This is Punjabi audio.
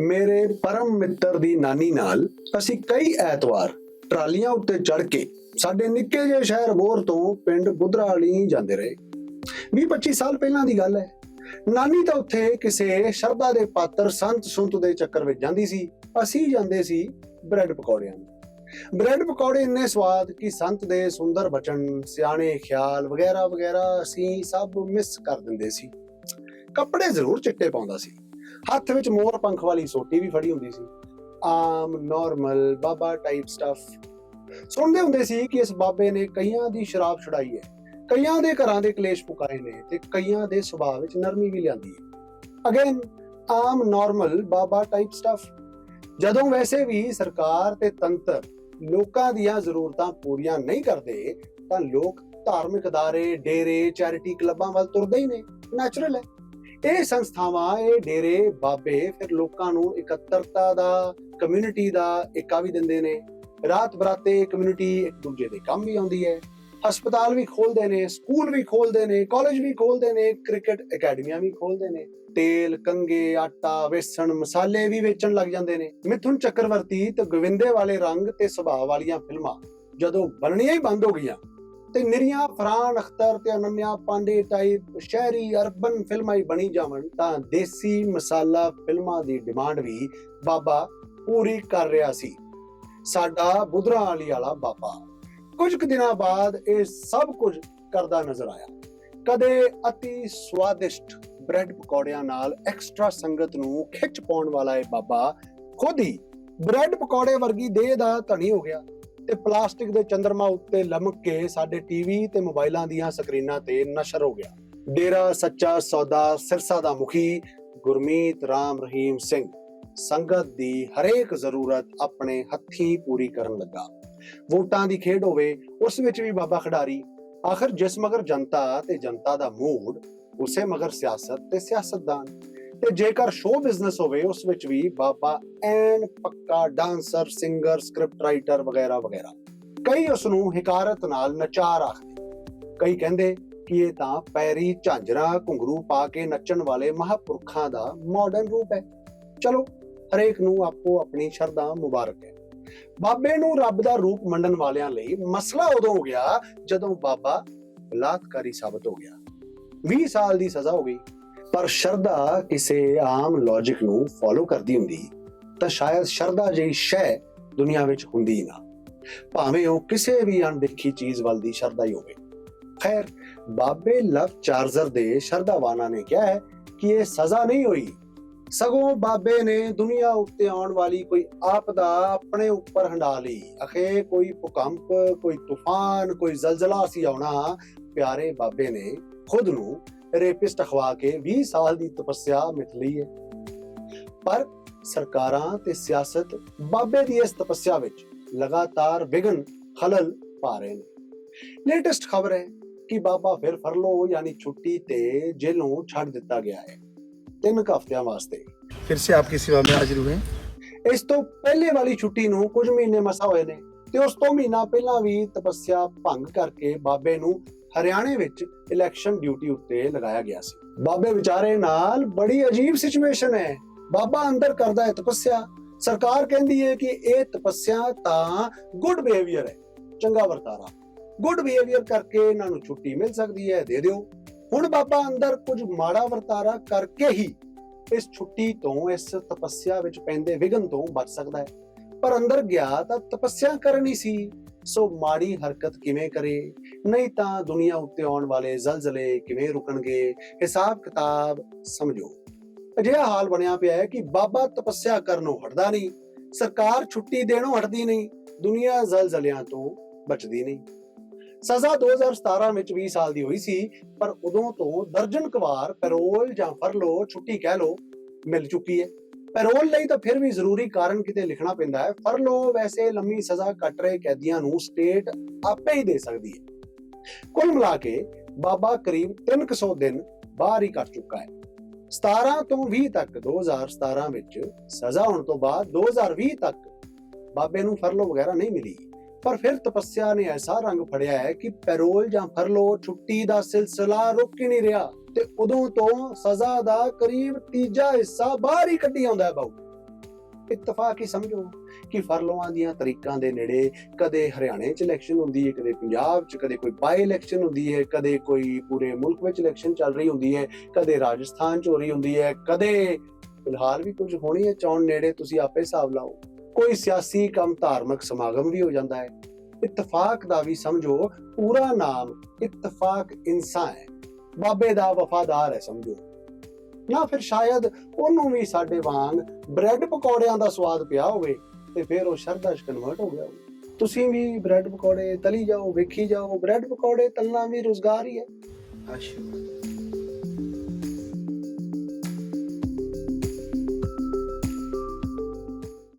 ਮੇਰੇ ਪਰਮ ਮਿੱਤਰ ਦੀ ਨਾਨੀ ਨਾਲ ਅਸੀਂ ਕਈ ਐਤਵਾਰ ਟਰਾਲੀਆਂ ਉੱਤੇ ਚੜ ਕੇ ਸਾਡੇ ਨਿੱਕੇ ਜਿਹੇ ਸ਼ਹਿਰ ਬੋਰ ਤੋਂ ਪਿੰਡ ਬੁੱਧਰਾਲੀ ਜਾਂਦੇ ਰਹੇ। 20-25 ਸਾਲ ਪਹਿਲਾਂ ਦੀ ਗੱਲ ਹੈ। ਨਾਨੀ ਤਾਂ ਉੱਥੇ ਕਿਸੇ ਸ਼ਰਧਾ ਦੇ ਪਾਤਰ ਸੰਤ ਸੁੰਤ ਦੇ ਚੱਕਰ ਵਿੱਚ ਜਾਂਦੀ ਸੀ। ਅਸੀਂ ਜਾਂਦੇ ਸੀ ਬ੍ਰੈਡ ਪਕੌੜਿਆਂ ਨੂੰ। ਬ੍ਰੈਡ ਪਕੌੜੇ ਇੰਨੇ ਸਵਾਦ ਕਿ ਸੰਤ ਦੇ ਸੁੰਦਰ ਬਚਨ, ਸਿਆਣੇ ਖਿਆਲ ਵਗੈਰਾ ਵਗੈਰਾ ਅਸੀਂ ਸਭ ਮਿਸ ਕਰ ਦਿੰਦੇ ਸੀ। ਕੱਪੜੇ ਜ਼ਰੂਰ ਚਿੱਟੇ ਪਾਉਂਦਾ ਸੀ। ਹੱਥ ਵਿੱਚ ਮੋਰ ਪੰਖ ਵਾਲੀ ਸੋਟੀ ਵੀ ਫੜੀ ਹੁੰਦੀ ਸੀ। ਆਮ ਨਾਰਮਲ ਬਾਬਾ ਟਾਈਪ ਸਟਫ ਸੁਣਦੇ ਹੁੰਦੇ ਸੀ ਕਿ ਇਸ ਬਾਬੇ ਨੇ ਕਈਆਂ ਦੀ ਸ਼ਰਾਬ ਛੁਡਾਈ ਹੈ, ਕਈਆਂ ਦੇ ਘਰਾਂ ਦੇ ਕਲੇਸ਼ ਪੁਕਾਏ ਨੇ ਤੇ ਕਈਆਂ ਦੇ ਸੁਭਾਅ ਵਿੱਚ ਨਰਮੀ ਵੀ ਲਿਆਂਦੀ ਹੈ। ਅਗੇਨ ਆਮ ਨਾਰਮਲ ਬਾਬਾ ਟਾਈਪ ਸਟਫ ਜਦੋਂ ਵੈਸੇ ਵੀ ਸਰਕਾਰ ਤੇ ਤੰਤਰ ਲੋਕਾਂ ਦੀਆਂ ਜ਼ਰੂਰਤਾਂ ਪੂਰੀਆਂ ਨਹੀਂ ਕਰਦੇ, ਤਾਂ ਲੋਕ ਧਾਰਮਿਕ ਅਦਾਰੇ, ਡੇਰੇ ਚੈਰਿਟੀ ਕਲੱਬਾਂ ਵੱਲ ਤੁਰਦੇ ਹੀ ਨੇ। ਨੈਚੁਰਲ ਹੈ। ਇਹ ਸੰਸਥਾਵਾਂ, ਇਹ ਡੇਰੇ, ਬਾਬੇ, ਫਿਰ ਲੋਕਾਂ ਨੂੰ ਇਕੱਤਰਤਾ ਦਾ ਕਮਿਊਨਿਟੀ ਦਾ ਏਕਾ ਵੀ ਦਿੰਦੇ ਨੇ। ਰਾਤ ਬਰਾਤੇ ਕਮਿਊਨਿਟੀ ਇੱਕ ਦੂਜੇ ਦੇ ਕੰਮ ਵੀ ਆਉਂਦੀ ਹੈ। ਹਸਪਤਾਲ ਵੀ ਖੋਲਦੇ ਨੇ, ਸਕੂਲ ਵੀ ਖੋਲਦੇ ਨੇ ਕਾਲਜ ਵੀ ਖੋਲਦੇ ਨੇ, ਕ੍ਰਿਕਟ ਅਕੈਡਮੀਆਂ ਵੀ ਖੋਲਦੇ ਨੇ। ਤੇਲ ਕੰਗੇ ਆਟਾ, ਵੇਸਣ, ਮਸਾਲੇ ਵੀ ਵੇਚਣ ਲੱਗ ਜਾਂਦੇ ਨੇ। ਮਿਥੁਨ ਚੱਕਰਵਰਤੀ ਤੇ ਗੋਵਿੰਦੇ ਵਾਲੇ ਰੰਗ ਤੇ ਸੁਭਾਅ ਵਾਲੀਆਂ ਫਿਲਮਾਂ ਜਦੋਂ ਬਣਨੀਆਂ ਹੀ ਬੰਦ ਹੋ ਗਈਆਂ ਤੇ ਨਿਰੀਆਂ ਫਰਾਨ ਅਖਤਰ ਤੇ ਅਨੰਨਿਆ ਪਾਂਡੇ ਟਾਈਪ ਸ਼ਹਿਰੀ ਅਰਬਨ ਫਿਲਮਾਂ ਹੀ ਬਣੀ ਜਾਵਣ, ਤਾਂ ਦੇਸੀ ਮਸਾਲਾ ਫਿਲਮਾਂ ਦੀ ਡਿਮਾਂਡ ਵੀ ਬਾਬਾ ਪੂਰੀ ਕਰ ਰਿਹਾ ਸੀ। ਸਾਡਾ ਬੁਧਰਾ ਵਾਲੀ ਵਾਲਾ ਬਾਬਾ। ਕੁਝ ਕੁ ਦਿਨਾਂ ਬਾਅਦ ਇਹ ਸਭ ਕੁਝ ਕਰਦਾ ਨਜ਼ਰ ਆਇਆ। ਕਦੇ ਅਤੀ ਸਵਾਦਿਸ਼ਟ ਬ੍ਰੈਡ ਪਕੌੜਿਆਂ ਨਾਲ ਐਕਸਟਰਾ ਸੰਗਤ ਨੂੰ ਖਿੱਚ ਪਾਉਣ ਵਾਲਾ ਇਹ ਬਾਬਾ ਖੁਦ ਹੀ ਬ੍ਰੈਡ ਪਕੌੜੇ ਵਰਗੀ ਦੇਹ ਦਾ ਧਣੀ ਹੋ ਗਿਆ। ਤੇ ਪਲਾਸਟਿਕ ਦੇ ਚੰਦਰਮਾ ਉੱਤੇ ਲਮਕ ਕੇ ਸਾਡੇ ਟੀਵੀ ਤੇ ਮੋਬਾਈਲਾਂ ਦੀਆਂ ਸਕਰੀਨਾਂ ਤੇ ਨਸ਼ਰ ਹੋ ਗਿਆ। ਡੇਰਾ ਸੱਚਾ ਸੌਦਾ ਸਿਰਸਾ ਦਾ ਮੁਖੀ ਗੁਰਮੀਤ ਰਾਮ ਰਹੀਮ ਸਿੰਘ ਸੰਗਤ ਦੀ ਹਰੇਕ ਜ਼ਰੂਰਤ ਆਪਣੇ ਹੱਥੀਂ ਪੂਰੀ ਕਰਨ ਲੱਗਾ। ਵੋਟਾਂ ਦੀ ਖੇਡ ਹੋਵੇ, ਉਸ ਵਿੱਚ ਵੀ ਬਾਬਾ ਖਿਡਾਰੀ। ਆਖਰ ਜਿਸ ਮਗਰ ਜਨਤਾ ਤੇ ਜਨਤਾ ਦਾ ਮੂਡ, ਉਸੇ ਮਗਰ ਸਿਆਸਤ ਤੇ ਸਿਆਸਤਦਾਨ। ਤੇ ਜੇਕਰ ਸ਼ੋਅ ਬਿਜ਼ਨਸ ਹੋਵੇ, ਉਸ ਵਿੱਚ ਵੀ ਬਾਬਾ ਐਨ ਪੱਕਾ ਡਾਂਸਰ ਸਿੰਗਰ ਸਕ੍ਰਿਪਟ ਰਾਈਟਰ ਵਗੈਰਾ ਵਗੈਰਾ। ਕਈ ਉਸ ਨੂੰ ਹਕਾਰਤ ਨਾਲ ਨਚਾਰ ਆਖਦੇ। ਕਈ ਕਹਿੰਦੇ ਕਿ ਇਹ ਤਾਂ ਪੈਰੀ ਝਾਂਜਰਾ ਘੁੰਗਰੂ ਪਾ ਕੇ ਨੱਚਣ ਵਾਲੇ ਮਹਾਪੁਰਖਾਂ ਦਾ ਮਾਡਰਨ ਰੂਪ ਹੈ। ਚਲੋ, ਹਰੇਕ ਨੂੰ ਆਪੋ ਆਪਣੀ ਸ਼ਰਧਾ ਮੁਬਾਰਕ ਹੈ। ਬਾਬੇ ਨੂੰ ਰੱਬ ਦਾ ਰੂਪ ਮੰਨਣ ਵਾਲਿਆਂ ਲਈ ਮਸਲਾ ਉਦੋਂ ਹੋ ਗਿਆ ਜਦੋਂ ਬਾਬਾ ਬਲਾਤਕਾਰੀ ਸਾਬਤ ਹੋ ਗਿਆ। 20 ਸਾਲ ਦੀ ਸਜ਼ਾ ਹੋ ਗਈ। ਪਰ ਸ਼ਰਧਾ ਕਿਸੇ ਆਮ ਲੌਜੀਕ ਨੂੰ ਫੋਲੋ ਕਰਦੀ ਹੁੰਦੀ, ਤਾਂ ਸ਼ਾਇਦ ਸ਼ਰਧਾ ਜਿਹੀ ਸ਼ੈ ਦੁਨੀਆ ਵਿੱਚ ਹੁੰਦੀ ਨਾ। ਭਾਵੇਂ ਉਹ ਕਿਸੇ ਵੀ ਅਣਦੇਖੀ ਚੀਜ਼ ਵੱਲ ਦੀ ਸ਼ਰਧਾ ਹੀ ਹੋਵੇ। ਖੈਰ, ਬਾਬੇ ਲਵ ਚਾਰਜਰ ਦੇ ਸ਼ਰਧਾਵਾਨਾਂ ਨੇ ਕਿਹਾ ਹੈ ਕਿ ਇਹ ਸਜ਼ਾ ਨਹੀਂ ਹੋਈ। ਸਗੋਂ ਬਾਬੇ ਨੇ ਦੁਨੀਆ ਉੱਤੇ ਆਉਣ ਵਾਲੀ ਕੋਈ ਆਪਦਾ ਆਪਣੇ ਉੱਪਰ ਹੰਡਾ ਲਈ। ਅਖੇ ਕੋਈ ਭੂਕੰਪ, ਕੋਈ ਤੂਫਾਨ, ਕੋਈ ਜ਼ਲਜ਼ਲਾ ਸੀ ਆਉਣਾ, ਪਿਆਰੇ ਬਾਬੇ ਨੇ ਖੁਦ ਨੂੰ ਰੇਪਿਸਟ ਅਖਵਾ ਕੇ 20 ਸਾਲ ਦੀ ਤਪੱਸਿਆ ਮਿਟ ਲਈ ਹੈ। ਪਰ ਸਰਕਾਰਾਂ ਤੇ ਸਿਆਸਤ ਬਾਬੇ ਦੀ ਇਸ ਤਪੱਸਿਆ ਵਿੱਚ ਲਗਾਤਾਰ ਵਿਗਨ ਖਲਲ ਪਾ ਰਹੇ ਨੇ। ਲੇਟੈਸਟ ਖਬਰ ਹੈ ਕਿ ਬਾਬਾ ਫਿਰ ਫਰਲੋ ਯਾਨੀ ਛੁੱਟੀ ਤੇ ਜੇਲੋਂ ਛੱਡ ਦਿੱਤਾ ਗਿਆ ਹੈ। ਤਿੰਨ ਹਫ਼ਤਿਆਂ ਵਾਸਤੇ। ਫਿਰ ਸੇ ਆਪਕੀ ਸੇਵਾ ਮੈਂ ਹਾਜ਼ਰ ਹੋਏ ਇਸ ਤੋਂ ਪਹਿਲੇ ਵਾਲੀ ਛੁੱਟੀ ਨੂੰ ਕੁਝ ਮਹੀਨੇ ਮਸਾ ਹੋਏ ਨੇ ਤੇ ਉਸ ਤੋਂ ਮਹੀਨਾ ਪਹਿਲਾਂ ਵੀ ਤਪੱਸਿਆ ਭੰਗ ਕਰਕੇ ਬਾਬੇ ਨੂੰ ਹਰਿਆਣੇ ਵਿੱਚ ਇਲੈਕਸ਼ਨ ਡਿਊਟੀ ਉੱਤੇ ਲਗਾਇਆ ਗਿਆ ਸੀ। ਬਾਬੇ ਵਿਚਾਰੇ ਨਾਲ ਬੜੀ ਅਜੀਬ ਸਿਚੁਏਸ਼ਨ ਹੈ। ਬਾਬਾ ਅੰਦਰ ਕਰਦਾ ਹੈ ਤਪੱਸਿਆ। ਸਰਕਾਰ ਕਹਿੰਦੀ ਹੈ ਕਿ ਇਹ ਤਪੱਸਿਆ ਤਾਂ ਗੁੱਡ ਬਿਹੇਵੀਅਰ ਹੈ। ਚੰਗਾ ਵਰਤਾਰਾ। ਗੁੱਡ ਬਿਹੇਵੀਅਰ ਕਰਕੇ ਇਹਨਾਂ ਨੂੰ ਛੁੱਟੀ ਮਿਲ ਸਕਦੀ ਹੈ, ਦੇ ਦਿਓ। ਹੁਣ ਬਾਬਾ ਅੰਦਰ ਕੁਝ ਮਾੜਾ ਵਰਤਾਰਾ ਕਰਕੇ ਹੀ ਇਸ ਛੁੱਟੀ ਤੋਂ ਇਸ ਤਪੱਸਿਆ ਵਿੱਚ ਪੈਂਦੇ ਵਿਗਨ ਤੋਂ ਬਚ ਸਕਦਾ ਹੈ। ਪਰ ਅੰਦਰ ਗਿਆ ਤਾਂ ਤਪੱਸਿਆ ਕਰਨੀ ਸੀ। ਸੋ ਮਾੜੀ ਹਰਕਤ ਕਿਵੇਂ ਕਰੇ? ਨਹੀਂ ਤਾਂ ਦੁਨੀਆ ਉੱਤੇ ਆਉਣ ਵਾਲੇ ਜ਼ਲਜ਼ਲੇ ਕਿਵੇਂ ਰੁਕਣਗੇ? ਹਿਸਾਬ ਕਿਤਾਬ ਸਮਝੋ। ਅਜਿਹਾ ਹਾਲ ਬਣਿਆ ਪਿਆ ਹੈ ਕਿ ਬਾਬਾ ਤਪੱਸਿਆ ਕਰਨੋਂ ਹਟਦਾ ਨਹੀਂ। ਸਰਕਾਰ ਛੁੱਟੀ ਦੇਣੋਂ ਹਟਦੀ ਨਹੀਂ। ਦੁਨੀਆ ਜ਼ਲਜ਼ਲਿਆਂ ਤੋਂ ਬਚਦੀ ਨਹੀਂ। ਸਜ਼ਾ 2017 ਵਿੱਚ 20 ਸਾਲ ਦੀ ਹੋਈ ਸੀ, ਪਰ ਉਦੋਂ ਤੋਂ ਦਰਜਨ ਕੁ ਪੈਰੋਲ ਜਾਂ ਫਰਲੋ ਛੁੱਟੀ ਕਹਿ ਲੋ ਮਿਲ ਚੁੱਕੀ ਹੈ। ਪੈਰੋਲ ਲਈ ਤਾਂ ਫਿਰ ਵੀ ਜ਼ਰੂਰੀ ਕਾਰਨ ਕਿਤੇ ਲਿਖਣਾ ਪੈਂਦਾ ਹੈ। ਫਰਲੋ ਵੈਸੇ ਲੰਮੀ ਸਜ਼ਾ ਕੱਟ ਰਹੇ ਕੈਦੀਆਂ ਨੂੰ ਸਟੇਟ ਆਪੇ ਹੀ ਦੇ ਸਕਦੀ ਹੈ। ਕੁੱਲ ਮਿਲਾ ਕੇ ਬਾਬਾ ਕਰੀਬ 300 ਦਿਨ ਬਾਹਰ ਹੀ ਕੱਟ ਚੁੱਕਾ ਹੈ। 17 ਤੋਂ 20 ਤੱਕ 2017 ਵਿੱਚ ਸਜ਼ਾ ਹੋਣ ਤੋਂ ਬਾਅਦ 2020 ਤੱਕ ਬਾਬੇ ਨੂੰ ਫਰਲੋ ਵਗੈਰਾ ਨਹੀਂ ਮਿਲੀ। ਪਰ ਫਿਰ ਤਪੱਸਿਆ ਨੇ ਐਸਾ ਰੰਗ ਫੜਿਆ ਹੈ ਕਿ ਪੈਰੋਲ ਜਾਂ ਫਰਲੋ ਛੁੱਟੀ ਦਾ ਸਿਲਸਿਲਾ ਰੁਕ ਹੀ ਨਹੀਂ ਰਿਹਾ। ਤੇ ਉਦੋਂ ਤੋਂ ਸਜ਼ਾ ਦਾ ਕਰੀਬ ਤੀਜਾ ਹਿੱਸਾ ਬਾਹਰ ਹੀ ਕੱਢੀ ਆਉਂਦਾ ਹੈ ਬਾਊ। ਇਤਫਾਕ ਹੀ ਸਮਝੋ ਕਿ ਫਰਲੋਆਂ ਦੀਆਂ ਤਰੀਕਾਂ ਦੇ ਨੇੜੇ ਕਦੇ ਹਰਿਆਣੇ 'ਚ ਇਲੈਕਸ਼ਨ ਹੁੰਦੀ ਹੈ, ਕਦੇ ਪੰਜਾਬ 'ਚ, ਕਦੇ ਕੋਈ ਬਾਈ ਇਲੈਕਸ਼ਨ ਹੁੰਦੀ ਹੈ, ਕਦੇ ਕੋਈ ਪੂਰੇ ਮੁਲਕ ਵਿੱਚ ਇਲੈਕਸ਼ਨ ਚੱਲ ਰਹੀ ਹੁੰਦੀ ਹੈ, ਕਦੇ ਰਾਜਸਥਾਨ 'ਚ ਹੋ ਰਹੀ ਹੁੰਦੀ ਹੈ, ਕਦੇ ਫਿਲਹਾਲ ਵੀ ਕੁਝ ਹੋਣੀ ਹੈ, ਚੌਣ ਨੇੜੇ ਤੁਸੀਂ ਆਪੇ ਹਿਸਾਬ ਲਾਓ। ਕੋਈ ਸਿਆਸੀ ਕੰਮ ਧਾਰਮਿਕ ਸਮਾਗਮ ਵੀ ਹੋ ਜਾਂਦਾ ਹੈ। ਇਤਫਾਕ ਦਾ ਵੀ ਸਮਝੋ, ਪੂਰਾ ਨਾਮ ਇਤਫਾਕ ਇਨਸਾਨ ਹੈ। ਬਾਬੇ ਦਾ ਵਫਾਦਾਰ ਹੈ ਸਮਝੋ। ਜਾਂ ਫਿਰ ਸ਼ਾਇਦ ਉਹਨੂੰ ਵੀ ਸਾਡੇ ਵਾਂਗ ਬ੍ਰੈਡ ਪਕੌੜਿਆਂ ਦਾ ਸਵਾਦ ਪਿਆ ਹੋਵੇ ਤੇ ਫਿਰ ਉਹ ਸ਼ਰਧਾ 'ਚ ਕਨਵਰਟ ਹੋ ਗਿਆ ਤੁਸੀਂ ਵੀ ਬ੍ਰੈਡ ਪਕੌੜੇ ਤਲੀ ਜਾਓ, ਵੇਖੀ ਜਾਓ ਬ੍ਰੈਡ ਪਕੌੜੇ ਤਲਣਾ ਵੀ ਰੋਜ਼ਗਾਰ ਹੀ ਹੈ। ਆਸ਼ੀਰਵਾਦ